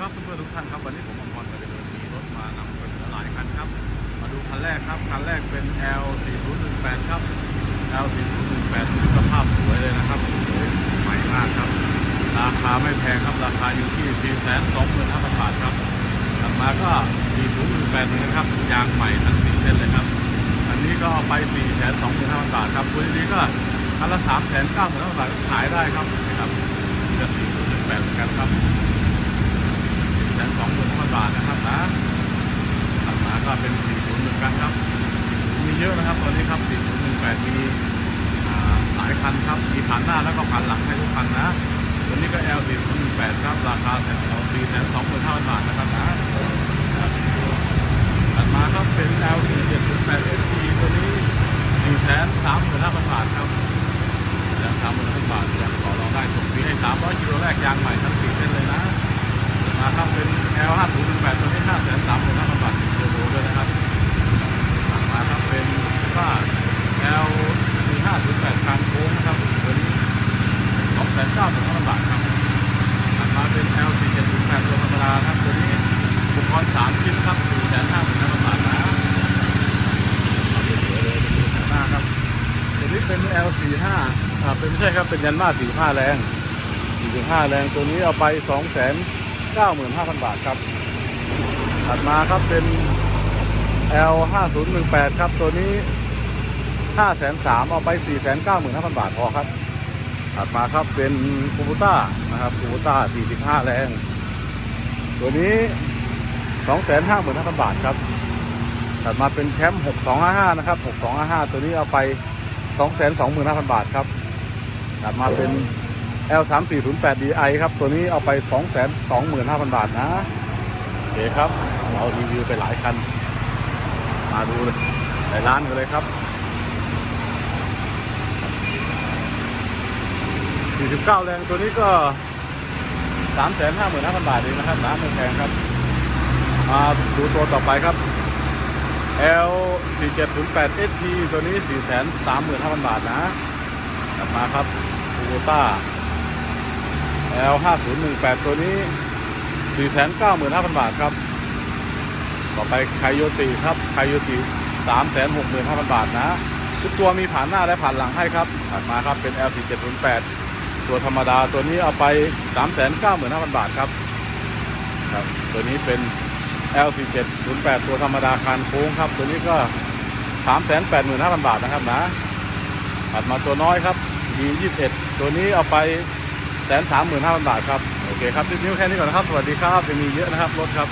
ครับเพื่อนๆทุกท่านครับวันนี้ผมอมรก็จะเดินมีรถมานำเสนอหลายคันครับ มาดูคันแรกครับคันแรกเป็น L 4 0 1 8ครับ L 4 0 1 8สภาพสวยเลยนะครับสวยใหม่มากครับ ราคาไม่แพงครับราคาอยู่ที่4 2 5 0 0 0บาทครับถัดมาก็ 4 0 1 8นะครับยางใหม่ทั้งสี่เส้นเลยครับ อันนี้ก็เอาไป 4 2 5 0 0 0บาทครับคุณนี้ก็คันละ3 9 0 0 0บาทขายได้ครับนะครับเหมือนกันครับ แสนสองหมื่นพันบาทนะครับนะถัดมา ก็เป็น 40เหมือนกันครับ มีเยอะนะครับตอนนี้ครับ4018มีหลายคันครับ มีผ่านหน้าแล้วก็ผ่านหลังให้ทุกคันนะตัวนี้ก็ L 4018ครับ ราคาแสนสองสี่แสนสองหมื่นห้าพันบาทนะครับนะถัดมาครับเป็น L 4708 ST ตัวนี้4แสนสามหมื่นห้าพันบาทครับแสนสามหมื่นห้าบาทยังต่อรองได้ส่งฟรีให้ 300กิโลแรกยางใหม่ทั้งสี่เส้นเลยนะมาครับเป็น L 5 0 1 8ตัวนี้5 3 5 0 0 0บาทเทอร์โบด้วยนะครับมาครับเป็นบ้า L 4 5 0 8 การโค้งนะครับผลสองแสนเก้าถึงห้าบาทครับราคาเป็น L 4แปดตัวธรรมดาครับตัวนี้อุปกรณ์สามชิ้นครับสี่แสนห้าถึงห้าบาทนะหน้าครับตัวนี้เป็น L 4 5อ่าเป็นไม่ใช่ครับเป็นยันมาสี่ห้าแรงสี่ห้าแรงตัวนี้เอาไปสองแสนเก้าหมื่นห้าพันบาทครับถัดมาครับเป็น L งแปดครับตัวนี้ 503,000เอาไป495,000บาทพอครับ ถัดมาครับเป็นคูบูต้านะครับคูบูต้า45แรง ตัวนี้255,000บาทครับ ถัดมาเป็นแชมป์6255นะครับ6255ตัวนี้เอาไป225,000บาทครับ ถัดมาเป็น L 3 4 0 8 DI ครับ ตัวนี้เอาไป 2 2 5 0 0 0 บาทนะโอเคครับ เรารีวิวไปหลายคัน มาดูเลยในร้านกันเลยครับ 49 แรงตัวนี้ก็ 3 5 5 0 0 0 บาทเองนะครับร้านไม่แพงครับมาดูตัวต่อไปครับ L 4 7 0 8 SP ตัวนี้ 4 3 5 0 0 0 บาทนะกลับมาครับคูโบต้า L 5 0 1 8ตัวนี้ 495,000 บาทครับ ต่อไปไคโยติครับไคโยติ 365,000 บาทนะ ทุกตัวมีผ่านหน้าและผ่านหลังให้ครับถัดมาครับเป็น L 4 7 0 8 ตัวธรรมดาตัวนี้เอาไป 395,000 บาทครับครับ ตัวนี้เป็น L 4 7 0 8 ตัวธรรมดาคานโค้งครับ ตัวนี้ก็ 385,000 บาทนะครับนะถัดมาตัวน้อยครับ D 21 ตัวนี้เอาไปแสนสามหมื่นห้าพันบาทครับ โอเคครับคลิปนี้แค่นี้ก่อนนะครับ สวัสดีครับจะมีเยอะนะครับรถครับ